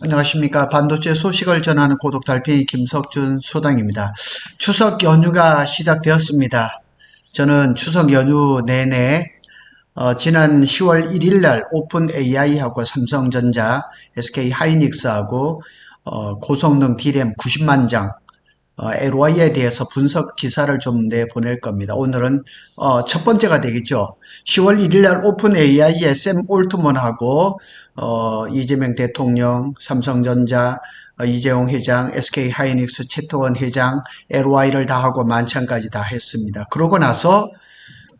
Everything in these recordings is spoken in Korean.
안녕하십니까. 반도체 소식을 전하는 고독 달팽이 김석준 소장입니다. 추석 연휴가 시작되었습니다. 저는 추석 연휴 내내 어, 지난 10월 1일 날 오픈 AI하고 삼성전자, SK 하이닉스하고 어, 고성능 D램 90만 장 어, LY에 대해서 분석 기사를 좀 내보낼 겁니다. 오늘은 어, 첫 번째가 되겠죠. 10월 1일 날 오픈 AI의 샘 올트먼하고 어, 이재명 대통령, 삼성전자, 어, 이재용 회장, SK 하이닉스 최태원 회장, LY를 다 하고 만찬까지 다 했습니다. 그러고 나서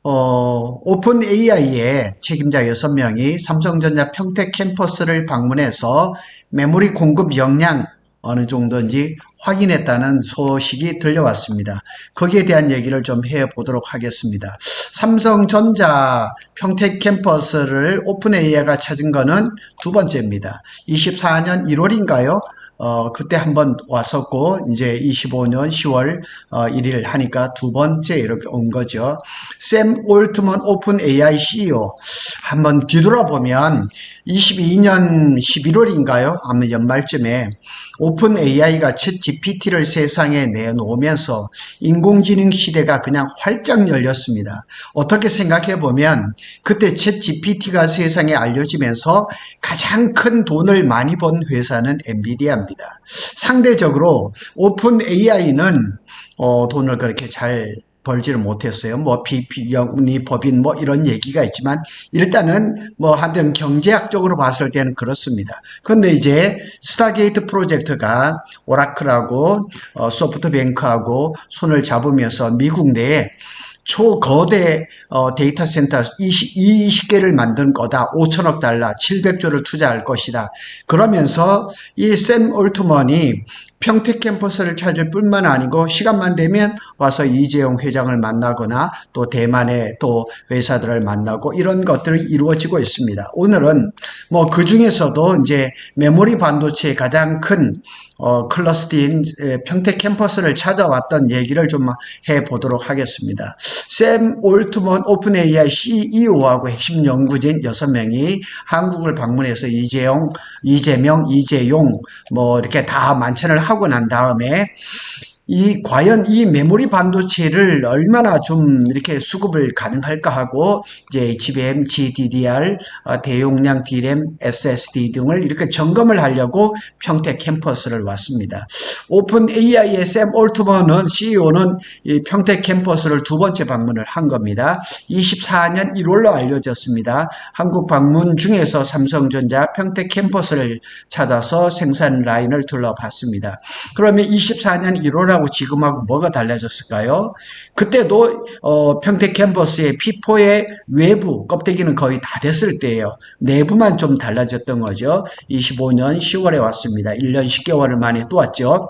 어, 오픈 AI의 책임자 6명이 삼성전자 평택 캠퍼스를 방문해서 메모리 공급 역량 어느 정도인지 확인했다는 소식이 들려왔습니다. 거기에 대한 얘기를 좀 해보도록 하겠습니다. 삼성전자 평택 캠퍼스를 오픈 AI가 찾은 거는 두 번째입니다. 24년 1월인가요? 어, 그때 한번 왔었고, 이제 25년 10월 어, 1일 하니까 두 번째 이렇게 온 거죠. 샘 올트먼 오픈 AI CEO. 한번 뒤돌아보면 22년 11월인가요? 아마 연말쯤에 오픈 AI가 챗 GPT를 세상에 내놓으면서 인공지능 시대가 그냥 활짝 열렸습니다. 어떻게 생각해 보면 그때 챗 GPT가 세상에 알려지면서 가장 큰 돈을 많이 번 회사는 엔비디아 입니다. 상대적으로 오픈 AI는 어, 돈을 그렇게 잘 벌지를 못했어요. 뭐 비영리 법인 뭐 이런 얘기가 있지만 일단은 뭐 하여튼 경제학적으로 봤을 때는 그렇습니다. 그런데 이제 스타게이트 프로젝트가 오라클하고 어, 소프트뱅크하고 손을 잡으면서 미국 내에 초거대 어, 데이터 센터 20, 20 개를 만든 거다. 5천억 달러, 700조를 투자할 것이다. 그러면서 이 샘 올트먼이 평택 캠퍼스를 찾을 뿐만 아니고 시간만 되면 와서 이재용 회장을 만나거나 또 대만의 또 회사들을 만나고 이런 것들이 이루어지고 있습니다. 오늘은 뭐 그 중에서도 이제 메모리 반도체의 가장 큰 어, 클러스터인 평택 캠퍼스를 찾아왔던 얘기를 좀 해보도록 하겠습니다. 샘 올트먼 오픈 AI CEO하고 핵심 연구진 6명이 한국을 방문해서 이재용, 이재명, 이재용 뭐 이렇게 다 만찬을 하고 난 다음에 이 과연 이 메모리 반도체를 얼마나 좀 이렇게 수급을 가능할까 하고 이제 HBM, GDDR, 어, 대용량 DRAM, SSD 등을 이렇게 점검을 하려고 평택 캠퍼스를 왔습니다. 오픈 AI의 샘 올트먼은 CEO는 이 평택 캠퍼스를 두 번째 방문을 한 겁니다. 24년 1월로 알려졌습니다. 한국 방문 중에서 삼성전자 평택 캠퍼스를 찾아서 생산 라인을 둘러봤습니다. 그러면 24년 1월 그하고 지금하고 뭐가 달라졌을까요? 그때도 어, 평택 캠퍼스의 피포의 외부 껍데기는 거의 다 됐을 때예요. 내부만 좀 달라졌던 거죠. 25년 10월에 왔습니다. 1년 10개월을 만에 또 왔죠.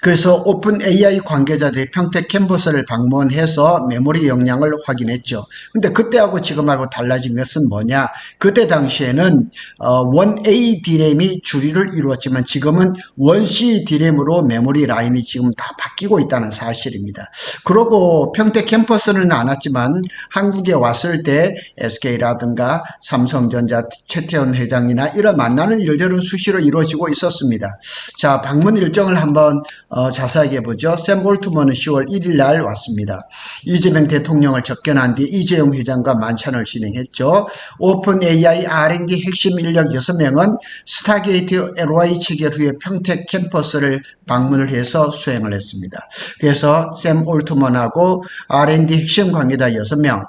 그래서 오픈 AI 관계자들이 평택 캠퍼스를 방문해서 메모리 역량을 확인했죠. 근데 그때하고 지금하고 달라진 것은 뭐냐? 그때 당시에는 어, 원 A D램이 주류를 이루었지만 지금은 원 C D램으로 메모리 라인이 지금 다 바뀌고 있다는 사실입니다. 그러고 평택 캠퍼스는 안 왔지만 한국에 왔을 때 SK라든가 삼성전자 최태원 회장이나 이런 만나는 일들은 수시로 이루어지고 있었습니다. 자, 방문 일정을 한번 어, 자세하게 보죠. 샘 볼트먼은 10월 1일 날 왔습니다. 이재명 대통령을 접견한 뒤 이재용 회장과 만찬을 진행했죠. 오픈 AI R&D 핵심 인력 6명은 스타게이트 LY 체결 후에 평택 캠퍼스를 방문을 해서 수행을 했습니다. 그래서 샘 올트먼하고 R&D 핵심 관계자 6명,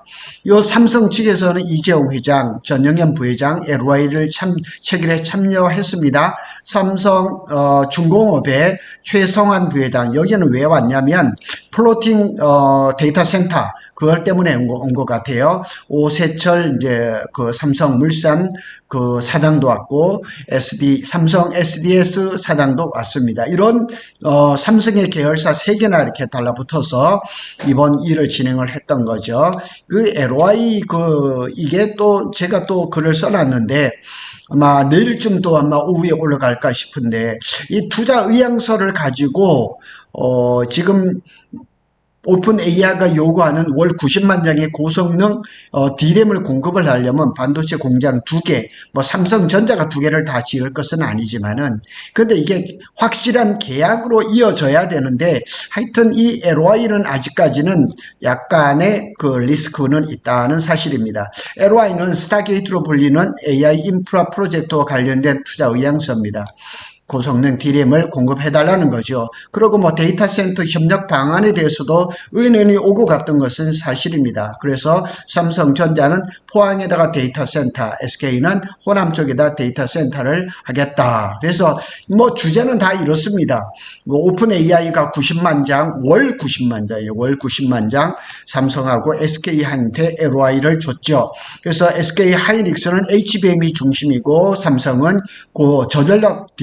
요 삼성 측에서는 이재용 회장, 전영현 부회장, LY를 참, 체결에 참여했습니다. 삼성 어, 중공업의 최성 환 부회장, 여기는 왜 왔냐면 플로팅 어, 데이터 센터 그걸 때문에 온 것 같아요. 오세철 이제 그 삼성 물산 그 사장도 왔고 SD 삼성 SDS 사장도 왔습니다. 이런 어, 삼성의 계열사 세 개나 이렇게 달라붙어서 이번 일을 진행을 했던 거죠. 그 LY 그 이게 또 제가 또 글을 써놨는데 아마 내일쯤 또 아마 오후에 올라갈까 싶은데 이 투자 의향서를 가지고 어 지금 오픈 AI가 요구하는 월 90만 장의 고성능 어, D램을 공급을 하려면 반도체 공장 두 개, 뭐 삼성전자가 두 개를 다 지을 것은 아니지만은 근데 이게 확실한 계약으로 이어져야 되는데 하여튼 이 LY는 아직까지는 약간의 그 리스크는 있다는 사실입니다. LY는 스타게이트로 불리는 AI 인프라 프로젝트와 관련된 투자 의향서입니다. 고성능 D램을 공급해달라는 거죠. 그리고 뭐 데이터 센터 협력 방안에 대해서도 의논이 오고 갔던 것은 사실입니다. 그래서 삼성전자는 포항에다가 데이터 센터, SK는 호남 쪽에다 데이터 센터를 하겠다. 그래서 뭐 주제는 다 이렇습니다. 뭐 오픈 AI가 90만 장, 월 90만 장이에요. 월 90만 장 삼성하고 SK한테 LOI를 줬죠. 그래서 SK 하이닉스는 HBM이 중심이고 삼성은 그 저전력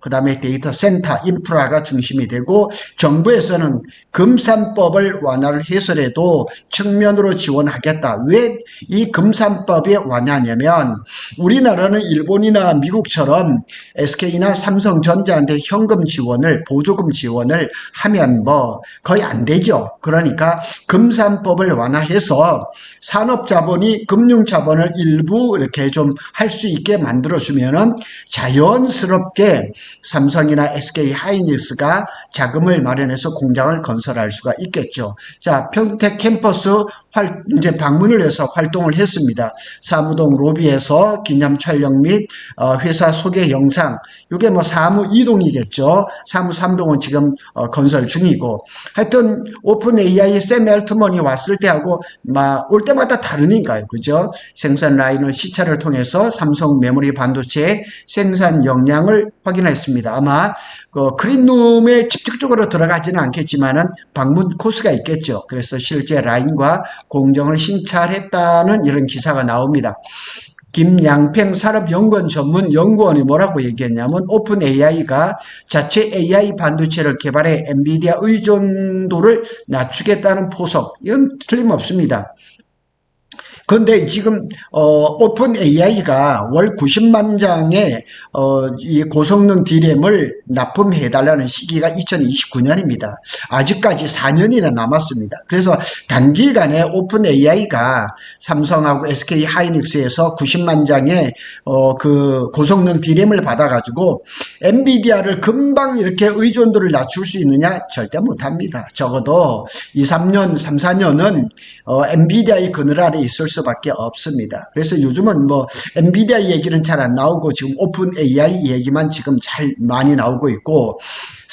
그 다음에 데이터 센터 인프라가 중심이 되고 정부에서는 금산법을 완화를 해서라도 측면으로 지원하겠다. 왜 이 금산법이 완화냐면 우리나라는 일본이나 미국처럼 SK나 삼성전자한테 현금 지원을 보조금 지원을 하면 뭐 거의 안 되죠. 그러니까 금산법을 완화해서 산업자본이 금융자본을 일부 이렇게 좀 할 수 있게 만들어주면은 자연스럽게 삼성이나 SK 하이닉스가 자금을 마련해서 공장을 건설할 수가 있겠죠. 자, 평택 캠퍼스 활, 이제 방문을 해서 활동을 했습니다. 사무동 로비에서 기념 촬영 및 어, 회사 소개 영상, 이게 뭐 사무 이동이겠죠. 사무 3동은 지금 어, 건설 중이고. 하여튼 오픈 AI 샘 엘트먼이 왔을 때하고 막 올 때마다 다르니까요. 그죠? 생산 라인을 시차를 통해서 삼성 메모리 반도체의 생산 역량을 확인했습니다. 아마 그 크린룸에 직접적으로 들어가지는 않겠지만은 방문 코스가 있겠죠. 그래서 실제 라인과 공정을 신찰했다는 이런 기사가 나옵니다. 김양평 산업연구원 전문 연구원이 뭐라고 얘기했냐면 오픈 AI가 자체 AI 반도체를 개발해 엔비디아 의존도를 낮추겠다는 포석 이건 틀림없습니다. 그런데 지금 어, 오픈 AI가 월 90만 장의 어, 이 고성능 D램을 납품해달라는 시기가 2029년입니다. 아직까지 4년이나 남았습니다. 그래서 단기간에 오픈 AI가 삼성하고 SK 하이닉스에서 90만 장의 어, 그 고성능 D램을 받아가지고 엔비디아를 금방 이렇게 의존도를 낮출 수 있느냐 절대 못합니다. 적어도 2, 3년, 3, 4년은 어, 엔비디아의 그늘 아래 있을 수 밖에 없습니다. 그래서 요즘은 뭐 엔비디아 얘기는 잘 안 나오고 지금 오픈 AI 얘기만 지금 잘 많이 나오고 있고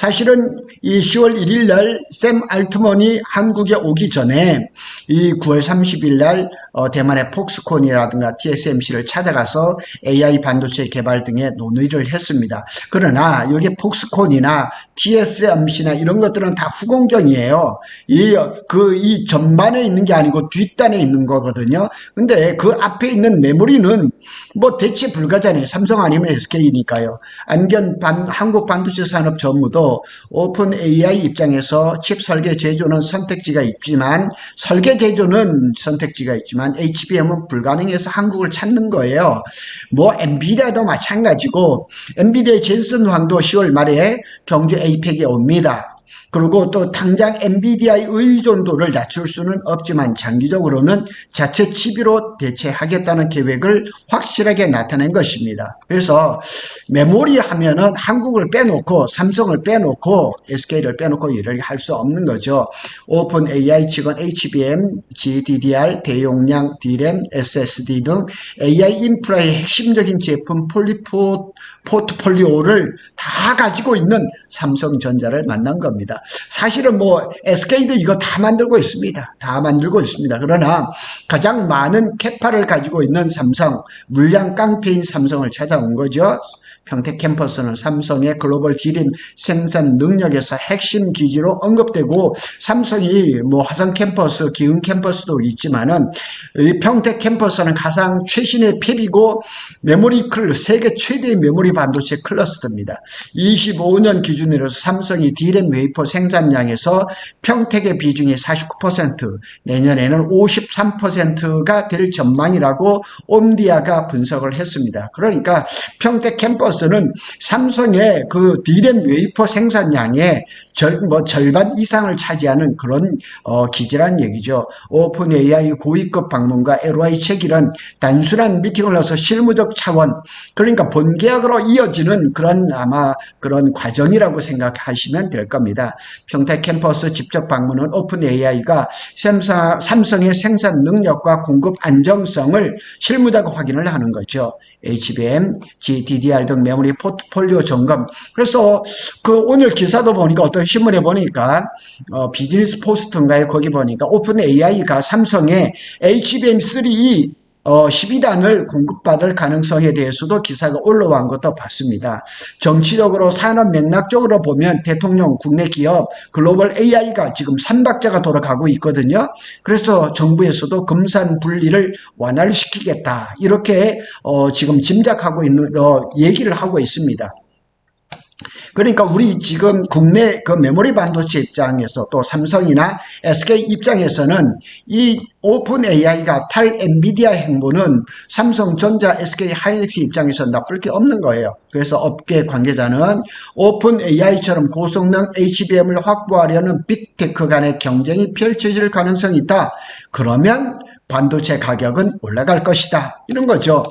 사실은 이 10월 1일 날 샘 알트먼이 한국에 오기 전에 이 9월 30일 날 어, 대만의 폭스콘이라든가 TSMC를 찾아가서 AI 반도체 개발 등의 논의를 했습니다. 그러나 여기 폭스콘이나 TSMC나 이런 것들은 다 후공정이에요. 이 그 이 전반에 있는 게 아니고 뒷단에 있는 거거든요. 근데 그 앞에 있는 메모리는 뭐 대체 불가잖아요. 삼성 아니면 SK니까요. 안견 반, 한국 반도체 산업 전무도 오픈 AI 입장에서 칩 설계 제조는 선택지가 있지만 설계 제조는 선택지가 있지만 HBM은 불가능해서 한국을 찾는 거예요. 뭐 엔비디아도 마찬가지고 엔비디아 젠슨 황도 10월 말에 경주 에이펙에 옵니다. 그리고 또 당장 엔비디아의 의존도를 낮출 수는 없지만 장기적으로는 자체 칩으로 대체하겠다는 계획을 확실하게 나타낸 것입니다. 그래서 메모리 하면은 한국을 빼놓고 삼성을 빼놓고 SK를 빼놓고 일을 할 수 없는 거죠. 오픈 AI 측은 HBM, GDDR, 대용량 DRAM, SSD 등 AI 인프라의 핵심적인 제품 폴리포, 포트폴리오를 다 가지고 있는 삼성전자를 만난 겁니다. 사실은 뭐 SK도 이거 다 만들고 있습니다. 다 만들고 있습니다. 그러나 가장 많은 캐파를 가지고 있는 삼성, 물량 깡패인 삼성을 찾아온 거죠. 평택 캠퍼스는 삼성의 글로벌 디램 생산 능력에서 핵심 기지로 언급되고 삼성이 뭐 화성 캠퍼스, 기흥 캠퍼스도 있지만은 이 평택 캠퍼스는 가장 최신의 팹이고 메모리 클 세계 최대의 메모리 반도체 클러스터입니다. 25년 기준으로 삼성이 디램 웨이퍼 생산량에서 평택의 비중이 49%, 내년에는 53%가 될 전망이라고 옴디아가 분석을 했습니다. 그러니까 평택 캠퍼스는 삼성의 그 디램 웨이퍼 생산량의 절, 뭐 절반 이상을 차지하는 그런 어, 기지란 얘기죠. 오픈 AI 고위급 방문과 LOI 체결은 단순한 미팅을 넣어서 실무적 차원, 그러니까 본계약으로 이어지는 그런 아마 그런 과정이라고 생각하시면 될 겁니다. 평택 캠퍼스 직접 방문은 오픈 AI가 삼성의 생산 능력과 공급 안정성을 실무적 확인을 하는 거죠. HBM, GDDR 등 메모리 포트폴리오 점검. 그래서 그 오늘 기사도 보니까 어떤 신문에 보니까 어, 비즈니스 포스트인가요? 거기 보니까 오픈 AI가 삼성의 HBM3 어, 12단을 공급받을 가능성에 대해서도 기사가 올라온 것도 봤습니다. 정치적으로 산업 맥락적으로 보면 대통령, 국내 기업, 글로벌 AI가 지금 삼박자가 돌아가고 있거든요. 그래서 정부에서도 금산 분리를 완화를 시키겠다. 이렇게 어, 지금 짐작하고 있는 어, 얘기를 하고 있습니다. 그러니까 우리 지금 국내 그 메모리 반도체 입장에서 또 삼성이나 SK 입장에서는 이 오픈 AI가 탈 엔비디아 행보는 삼성전자, SK 하이닉스 입장에서 나쁠 게 없는 거예요. 그래서 업계 관계자는 오픈 AI처럼 고성능 HBM을 확보하려는 빅테크 간의 경쟁이 펼쳐질 가능성이 있다. 그러면 반도체 가격은 올라갈 것이다. 이런 거죠.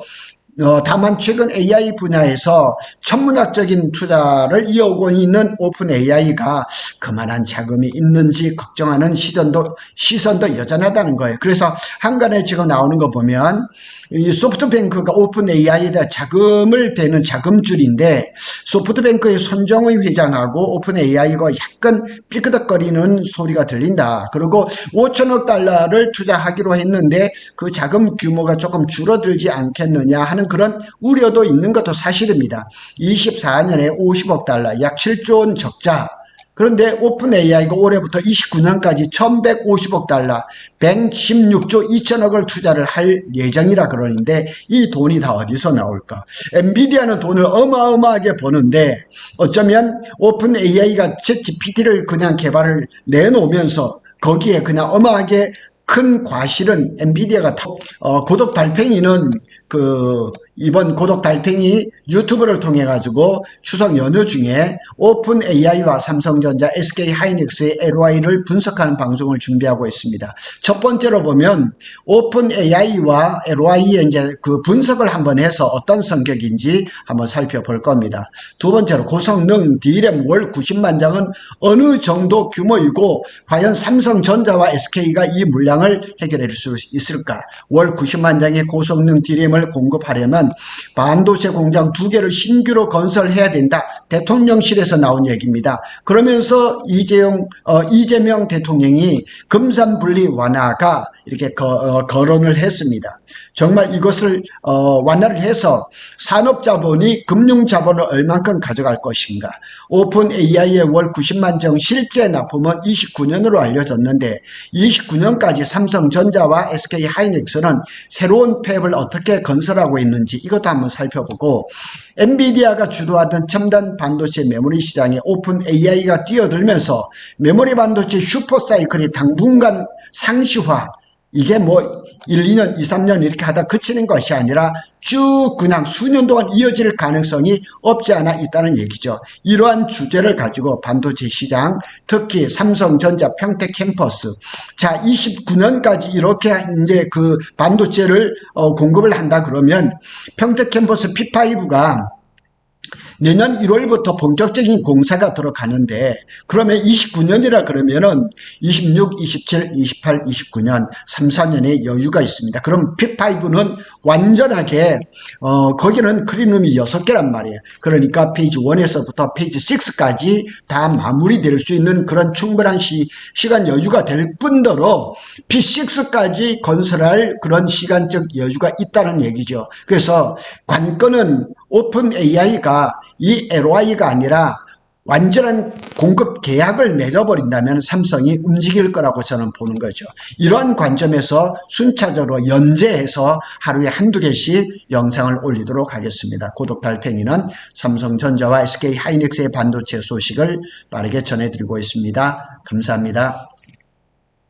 어, 다만 최근 AI 분야에서 천문학적인 투자를 이어오고 있는 오픈 AI가 그만한 자금이 있는지 걱정하는 시선도 시선도 여전하다는 거예요. 그래서 한간에 지금 나오는 거 보면 이 소프트뱅크가 오픈 AI에다 자금을 대는 자금줄인데 소프트뱅크의 손정의 회장하고 오픈 AI가 약간 삐끄덕거리는 소리가 들린다. 그리고 5천억 달러를 투자하기로 했는데 그 자금 규모가 조금 줄어들지 않겠느냐 하는 그런 우려도 있는 것도 사실입니다. 24년에 50억 달러, 약 7조 원 적자. 그런데 오픈 AI가 올해부터 29년까지 1150억 달러, 116조 2천억을 투자를 할 예정이라 그러는데 이 돈이 다 어디서 나올까? 엔비디아는 돈을 어마어마하게 버는데 어쩌면 오픈 AI가 GPT를 그냥 개발을 내놓으면서 거기에 그냥 어마하게 큰 과실은 엔비디아가 어, 구독 달팽이는 그 이번 고독 달팽이 유튜브를 통해 가지고 추석 연휴 중에 오픈 AI와 삼성전자, SK 하이닉스의 LOI를 분석하는 방송을 준비하고 있습니다. 첫 번째로 보면 오픈 AI와 LOI의 이제 그 분석을 한번 해서 어떤 성격인지 한번 살펴볼 겁니다. 두 번째로 고성능 D램 월 90만 장은 어느 정도 규모이고 과연 삼성전자와 SK가 이 물량을 해결할 수 있을까? 월 90만 장의 고성능 D램을 공급하려면 반도체 공장 두 개를 신규로 건설해야 된다. 대통령실에서 나온 얘기입니다. 그러면서 이재용, 어, 이재명 대통령이 금산 분리 완화가 이렇게 거, 어, 거론을 했습니다. 정말 이것을 어, 완화를 해서 산업 자본이 금융 자본을 얼만큼 가져갈 것인가. 오픈 AI의 월 90만 정 실제 납품은 29년으로 알려졌는데 29년까지 삼성전자와 SK 하이닉스는 새로운 팹을 어떻게 건설하고 있는지 이것도 한번 살펴보고 엔비디아가 주도하던 첨단 반도체 메모리 시장에 오픈 AI가 뛰어들면서 메모리 반도체 슈퍼사이클이 당분간 상시화 이게 뭐 1, 2년, 2, 3년 이렇게 하다 그치는 것이 아니라 쭉 그냥 수년 동안 이어질 가능성이 없지 않아 있다는 얘기죠. 이러한 주제를 가지고 반도체 시장, 특히 삼성전자 평택 캠퍼스. 자, 29년까지 이렇게 이제 그 반도체를 어, 공급을 한다 그러면 평택 캠퍼스 P5가 내년 1월부터 본격적인 공사가 들어가는데 그러면 29년이라 그러면은 26, 27, 28, 29년 3, 4년의 여유가 있습니다. 그럼 P5는 완전하게 어 거기는 크리룸이 6개란 말이에요. 그러니까 페이지 1에서부터 페이지 6까지 다 마무리될 수 있는 그런 충분한 시, 시간 여유가 될 뿐더러 P6까지 건설할 그런 시간적 여유가 있다는 얘기죠. 그래서 관건은 오픈 AI가 이 LOI가 아니라 완전한 공급 계약을 맺어버린다면 삼성이 움직일 거라고 저는 보는 거죠. 이러한 관점에서 순차적으로 연재해서 하루에 한두 개씩 영상을 올리도록 하겠습니다. 고독 달팽이는 삼성전자와 SK 하이닉스의 반도체 소식을 빠르게 전해드리고 있습니다. 감사합니다.